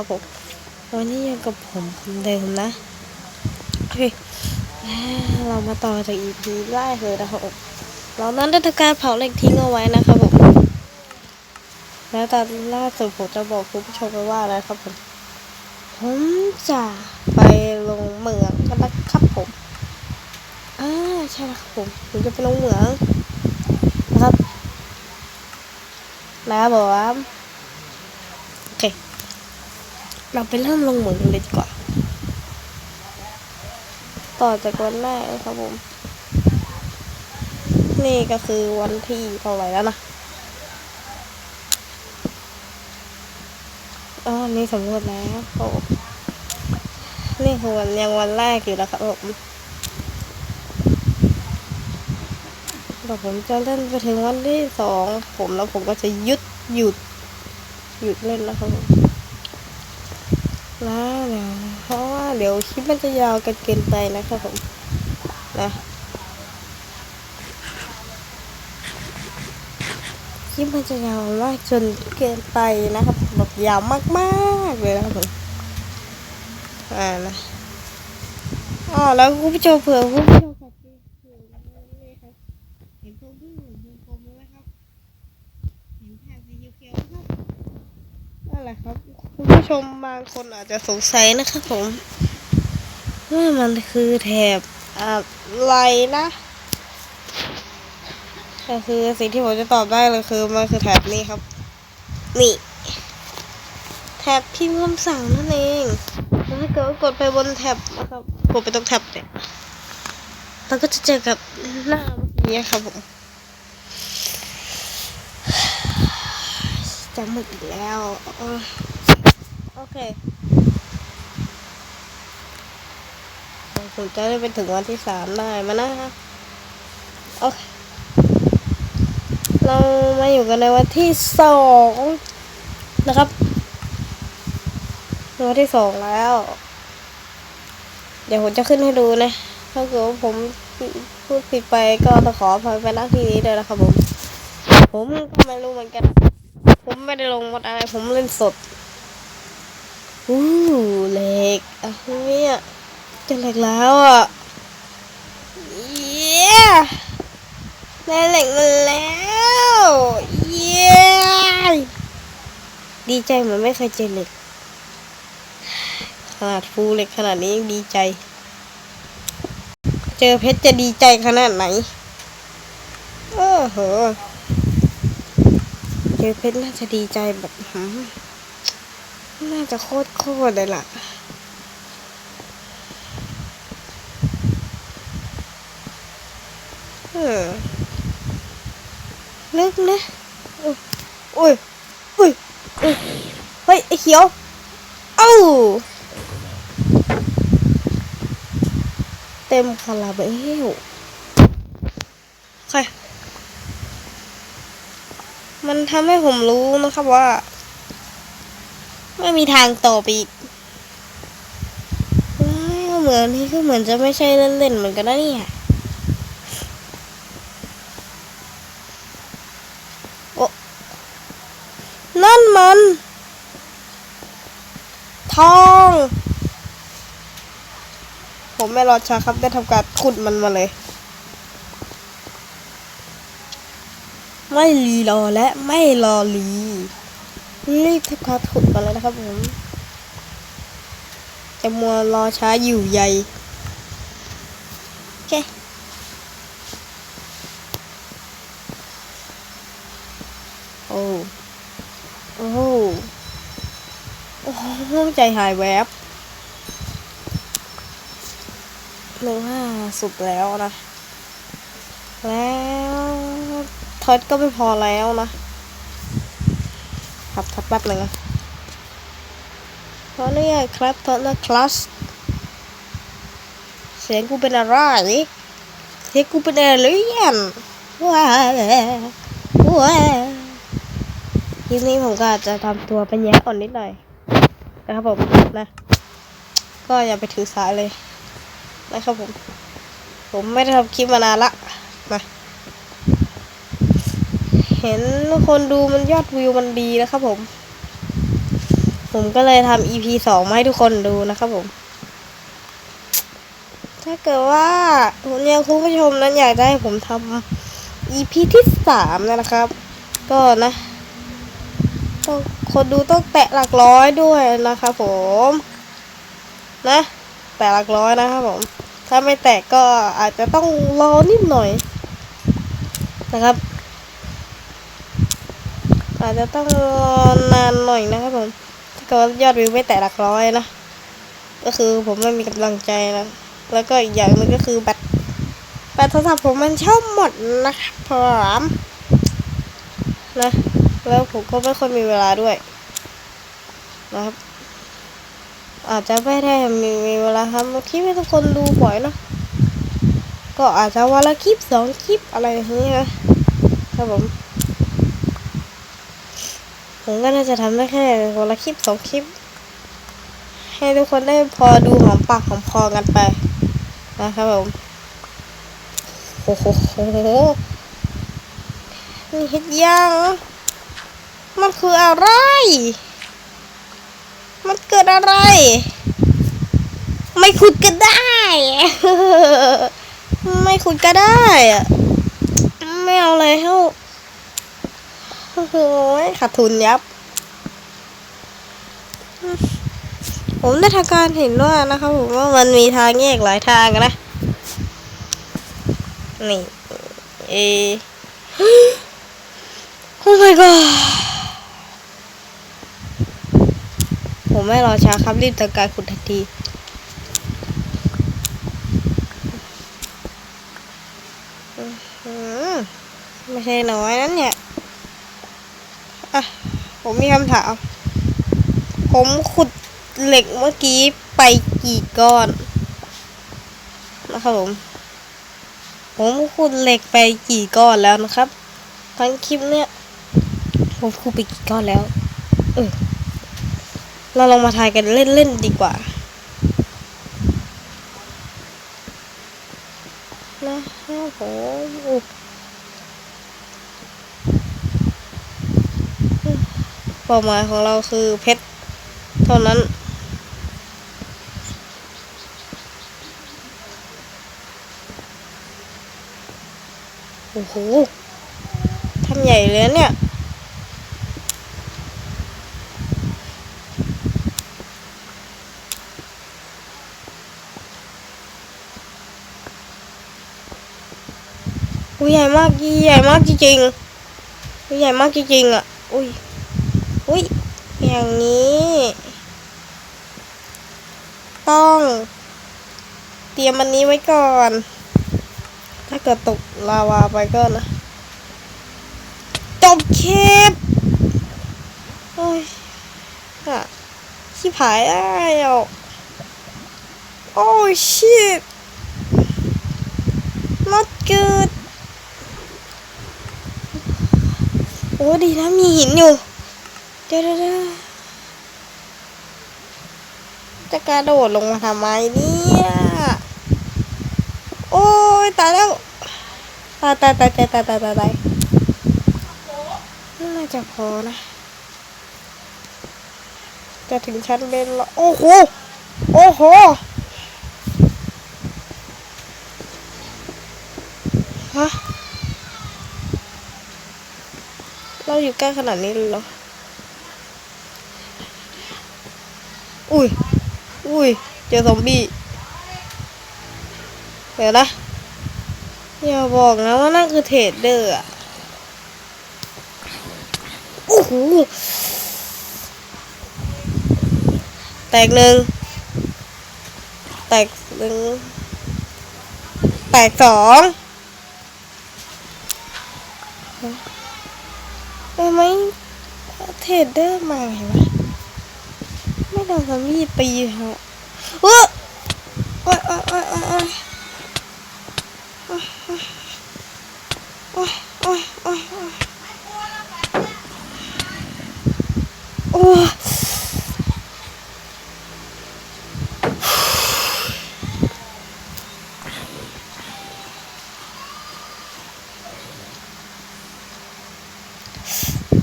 ครับผมวันนี้ยังกับผมคนเดิมนะโอเคเรามาต่อจาก EP แรกเลยนะครับผมเรานั้นได้ทำการเผาเหล็กทิ้งเอาไว้นะครับผมแล้วตอนล่าสุดผมจะบอกคุณผู้ชมไปว่าอะไรครับผมผมจะไปลงเหมืองกันนะครับผมอ่าใช่ครับผมผมจะไปลงเหมืองนะครับนะครับผมโอเค เราไปเริ่มลงเหมืองกันเลยดีกว่า ต่อจากวันแรกนะครับผม นี่ก็คือวันที่เท่าไหร่แล้วนะอ๋อนี่สำรวจแล้วครับผมนี่คือวันยังวันแรกอยู่นะครับผมเดี๋ยวผมจะเล่นไปถึงวันที่สองผมแล้วผมก็จะยุดหยุด หยุดเล่นแล้วครับผม แล้วเดี๋ยวเพราะว่าเดี๋ยวคลิปมันจะยาวกันเกินไปนะครับผมนะคลิปมันจะยาวมากจนเกินไปนะครับแบบยาวมากๆเลยนะครับผมอ่านะอ๋อแล้วคุณผู้ชมเผื่อคุณผู้ชมครับครับเห็นตัวผู้วงกลมไหมครับเห็นแผ่นสีเขียวไหมครับนั่นแหละครับ คุณผู้ชมบางคนอาจจะสงสัยนะครับผมว่ามันคือแถบอะไรนะก็คือสิ่งที่ผมจะตอบได้เลยคือมันคือแถบนี้ครับ นี่ แถบพิมพ์คำสั่งนั่นเองแล้วถ้าเกิดกดไปบนแถบนะครับกดไปตรงแถบเนี่ยเราก็จะเจอกับหน้าเมื่อกี้ครับผมจะหมดอีกแล้ว โอเคผมจะได้ไปถึงวันที่สามได้มานะคะโอเค เรามาอยู่กันในวันที่สองนะครับวันที่สองแล้ว เดี๋ยวผมจะขึ้นให้ดูนะ ถ้าเกิดว่าผมพูดผิดไปก็ต้องขออภัยไปณที่นี้เลยนะครับผม ผมก็ไม่รู้เหมือนกัน ผมไม่ได้ลงมดอะไร ผมเล่นสด อู้เหล็กอะเนี่ยเจะเหล็กแล้วอะเย้ได้เหล็กมาแล้วเย้ดีใจเหมือนไม่เคยเจอเหล็กขนาดฟูเหล็กขนาดนี้ยังดีใจ เจอเพชรจะดีใจขนาดไหนโอ้โหเจอเพชรน่าจะดีใจแบบหื น่าจะโคตรโคตรเลยล่ะ เออลึกนะอุ้ยอุ้ยอุ้ยอุ้ยเฮ้ยไอ้เขียว เอ้า เต็มคาราเบลใครมันทำให้ผมรู้นะครับว่า ไม่มีทางต่อไปอีกว้าวเหมือนนี่ก็เหมือนจะไม่ใช่เล่นๆเหมือนกันนะเนี่ยโอ้นั่นมัน ทอง ผมไม่รอช้าครับได้ทำการขุดมันมาเลย ไม่รีรอและไม่รอรี รีบทำการขุดกันเลยนะครับผมจะมัวรอช้าอยู่ใหญ่โอเคโอ้โอ้โหโอ้ใจหายแวบหนึ่งห้าสุดแล้วนะ แล้วทอดก็ไม่พอแล้วนะ ครับทัดแป๊บหนึ่งเพราะเนี่ยครับทอดนะคลัสเสียงกูเป็นอะไรเสียงกูเป็นเอเลี่ยนว้าวว้าวทีนี้ผมก็จะทำตัวเป็นแย่อ่อนนิดหน่อยนะครับผมนะ ก็อย่าไปถือสายเลยนะครับผม ผมไม่ได้ทำคลิปมานานละมา ห็นคนดูมันยอดวิวมันดีนะครับผม ผมก็เลยทำ EP สองมาให้ทุกคนดูนะครับผม ถ้าเกิดว่าเนี่ยคุณผู้ชมนั้นอยากได้ผมทำ EP ที่สามนะครับ ก็นะต้องคนดูต้องแตะหลักร้อยด้วยนะครับผม นะ แตะหลักร้อยนะครับผม ถ้าไม่แตะก็อาจจะต้องรอนิดหน่อยนะครับ อาจจะต้องรอนานหน่อยนะครับผมถ้าเกิดว่ายอดวิวไม่แตะหลักร้อยนะ ก็คือผมไม่มีกำลังใจนะ แล้วก็อีกอย่างหนึงก็คือแบตแบตโทรศัพท์ผมมันชอบหมดนะครับผมนะ แล้วผมก็ไม่ค่อยมีเวลาด้วย นะครับ อาจจะไม่ได้มีมีเวลาทำคลิปให้ทุกคนดูบ่อยเนอะก็อาจจะวันละคลิปสองคลิปอะไรอย่างนี้ยนะครับผม ผมก็น่าจะทำได้แค่วันละคลิปสองคลิป ให้ทุกคนได้พอดูหอมปากหอมคอกันไป นะครับผมโอ้โหนี่เห็ดยัง มันคืออะไร มันเกิดอะไร ไม่ขุดก็ได้ ไม่ขุดก็ได้อะไม่เอาเลยเฮ้า โอ้โหขาดทุนยับ ผมได้ทางการเห็นว่านะครับผมว่ามันมีทางแยกหลายทางนะ นี่ เอโอ้ my god ผมไม่รอช้าครับรีบจัดการขุดทันทีไม่ใช่น้อยนั่นเนี่ย อะ ผมมีคำถาม ผมขุดเหล็กเมื่อกี้ไปกี่ก้อนนะครับผม ผมขุดเหล็กไปกี่ก้อนแล้วนะครับ ทั้งคลิปเนี่ย ผมขุดไปกี่ก้อนแล้ว เออ เราลองมาทายกันเล่นๆดีกว่านะครับผมอุ๊ย เป้าหมายของเราคือเพชรเท่านั้นโอ้โหทำใหญ่เลยเนี่ยอุ้ยใหญ่มากใหญ่มากจริงๆอุ้ยใหญ่มากจริงๆอะอุ้ย อย่างนี้ ต้อง เตรียมอันนี้ไว้ก่อน ถ้าเกิดตกลาวาไปก็นะจบคลิปโอ้ยอะชิบหายแล้วโอ้ชิต not good โอ้ดีนะมีหินอยู่ เดี๋ยวเดี๋ยวเดี๋ยวจะกระโดดลงมาทำไมเนี่ย โอ้ยตายแล้วตายตายตายตายตายตายตายตายน่าจะพอนะ จะถึงชั้นเบนแล้ว โอ้โห โอ้โหฮะเราอยู่ใกล้ขนาดนี้เลยเหรอ อุ้ย อุ้ย เจอซอมบี้ เดี๋ยวนะอย่าบอกนะว่านั่นคือเทรดเดอร์อะโอ้โหแตกหนึ่งแตกหนึ่งแตกสองทำไมเทรดเดอร์มาไงวะไม่ โดนซอมบี้ตีฮะเออโอ้ยโอ้ยโอ้ยโอ้ยโอ้ยโอ้ยโอ้ยโอ้ยโอ้ยโอ้ย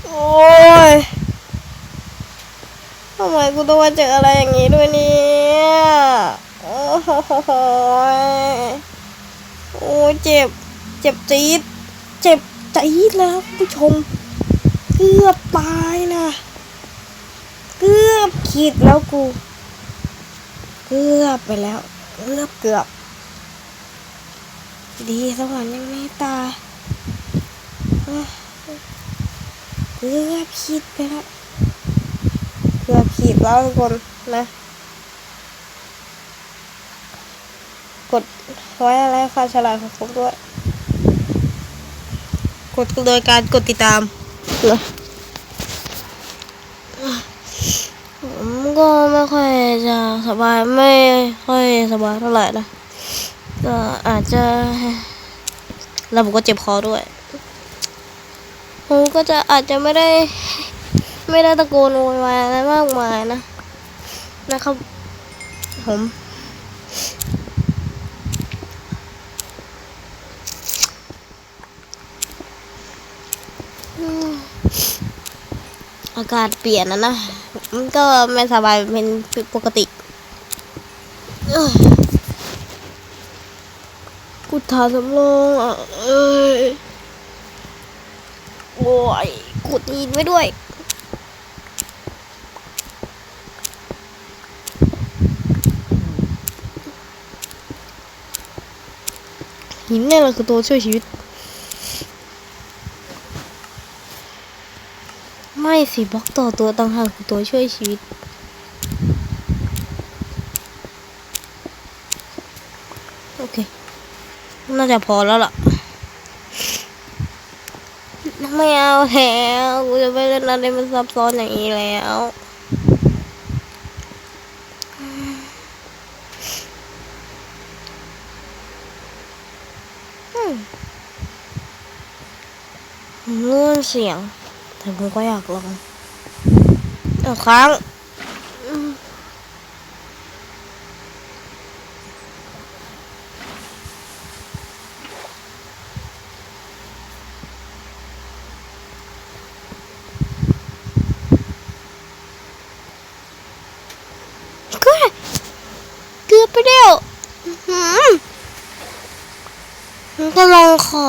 โอ้ยำไมกูต้องมาเจออะไรอย่างนี้ด้วยเนี่ยโอ้โหโอ้เจ็บ เจ็บจี๊ด เจ็บจี๊ดแล้วคุณผู้ชม เกือบตายนะ เกือบขีดแล้วกู เกือบไปแล้ว เกือบเกือบ ดีสวรรค์ยังไม่ตายเอ้ยเกือบขีดไปแล้ว เกือบขีดแล้วทุกคนนะ กดไว้อะไรค่าฉลาดของผมด้วย กดโดยการกดติดตามเหรอผมก็ไม่ค่อยจะสบายไม่ค่อยสบายเท่าไหร่นะก็อาจจะแล้วผมก็เจ็บคอด้วยผมก็จะอาจจะไม่ได้ ไม่ได้ตะโกนโวยวายอะไรมากมายนะ นะครับ ผม อากาศเปลี่ยนนะนะ มันก็ไม่สบายเป็นปกติเอ้ยกูทาสำรองอะ เอ้ยโอ้ยกดยินไว้ด้วย หินเนี่ยแหละคือตัวช่วยชีวิต ไม่สิบล็อกต่อตัวต่างหากคือตัวช่วยชีวิตโอเค น่าจะพอแล้วล่ะไม่เอาแล้วกูจะไม่เล่นอะไรมันซับซ้อนอย่างนี้แล้วอืม เสียง แต่ผมก็อยากลองอีกครั้งก็เกือปแล้วอื้อหือมันก็ลองขอ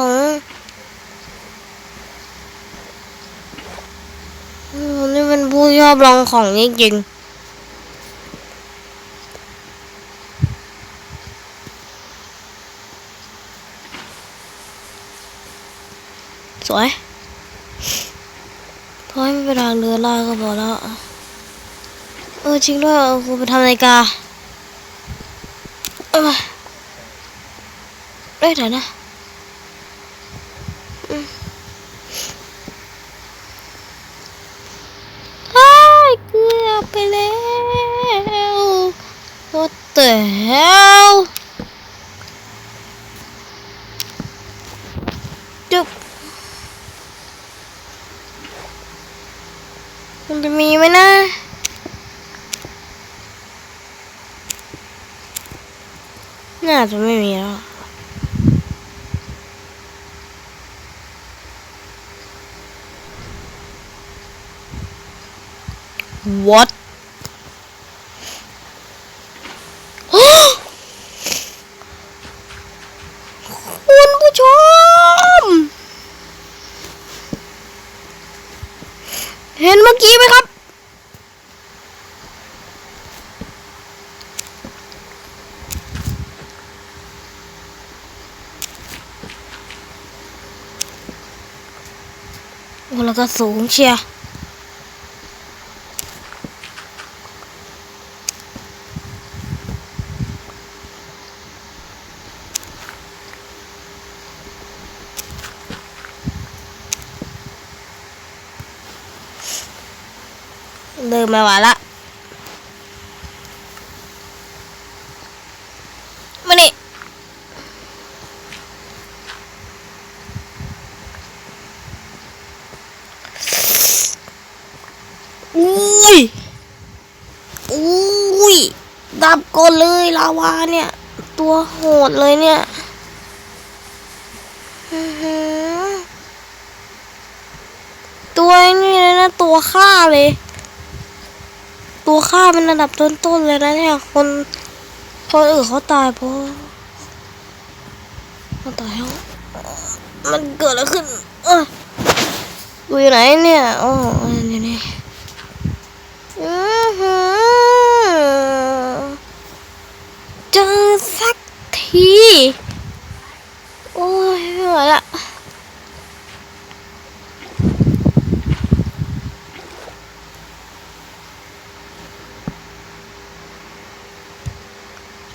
มนี่เป็นผู้ช อบลองของจริงๆสวยพอให้ไม่เป็นทางเรือล่าก็พอแล้ว เออจริงด้วยเอากูไปทำนาฬิกาเออได้แต่นะ อ้ายเกือบไปแล้ว What the hell จุบ มันจะมีไหมนะน่าจะไม่มีแล้ว What คุณผู้ชม เห็นเมื่อกี้ไหมครับ โอ้ แล้วก็สูงเชียร์เดินมาหวละมานี่ อุ้ยอุ้ยดับก่อนเลยลาวาเนี่ย ตัวโหดเลยเนี่ยตัวนี่เลยนะ ตัวฆ่าเลย ตัวฆ่าเป็นระดับต้นๆเลยนะเนี่ย คนคนอื่นเขาตายเพราะเขาตายแล้วมันเกิดอะไรขึ้น เออกูอยู่ไหนเนี่ยอ๋อนี่นี่อื้อหือ เจอสักที โอ้ยไม่ไหวละ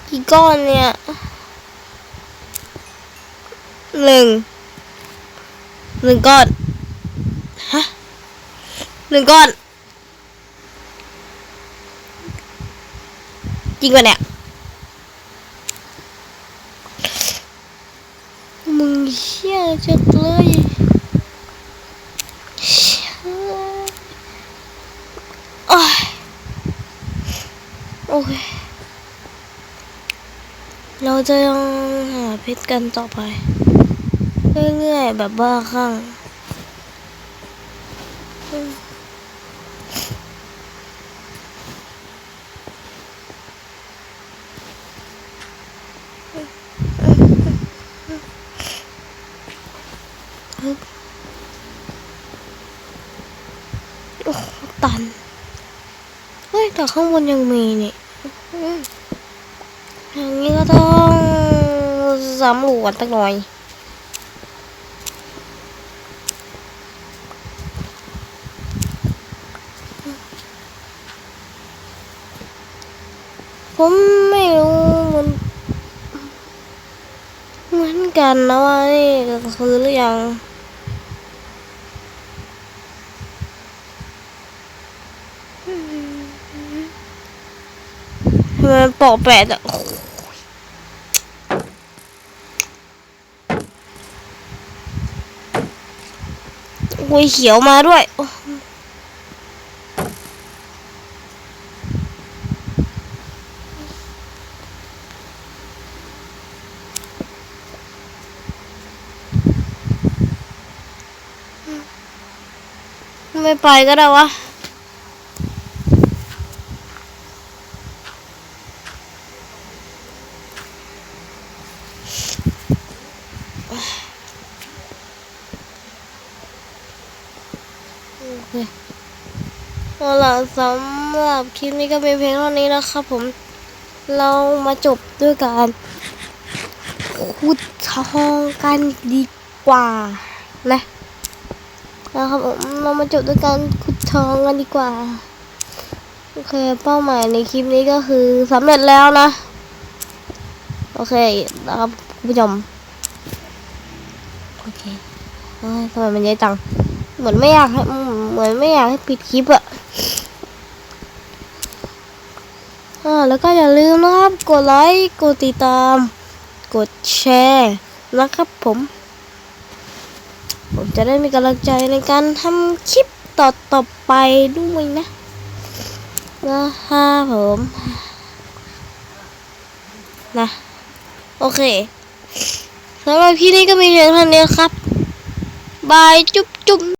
กี่ก้อนเนี่ยหนึ่งหนึ่งก้อนฮะหนึ่งก้อน จริงป่ะเนี่ย มึงเชี่ยจัดเลยเชี่ยโอ้ยโอเค เราจะยังหาเพชรกันต่อไป เรื่อยๆแบบบ้าคลั่งโอ้โหตัน เฮ้ย แต่ข้างบนยังมีนี่อย่างนี้ก็ต้องสำรวจสักหน่อยผมไม่รู้เหมันเหมือนกันนะว่านี่คือหรือยังทำ ไมมันปอกแปดอะโอ้ยเขียวมาด้วย ไม่ไปก็ได้วะ เอาล่ะสำหรับคลิปนี้ก็เป็นเพียงเท่านี้นะครับผมเรามาจบด้วยการขุดทองกันดีกว่านะนะครับผมเรามาจบด้วยการขุดทองกันดีกว่าโอเคเป้าหมายในคลิปนี้ก็คือสำเร็จแล้วนะ โอเคนะครับคุณผู้ชมโอเคทำไมมันเยอะจัง เหมือนไม่อยากให้เหมือนไม่อยากให้ปิดคลิปอะอ่าแล้วก็อย่าลืมนะครับ กดไลค์ กดติดตาม กดแชร์นะครับผม ผมจะได้มีกำลังใจในการทำคลิปต่อต่อไปด้วยนะนะครับผมนะโอเคสำหรับพี่นี้ก็มีเพียงเท่านี้ครับ บายจุ๊บจุ๊บ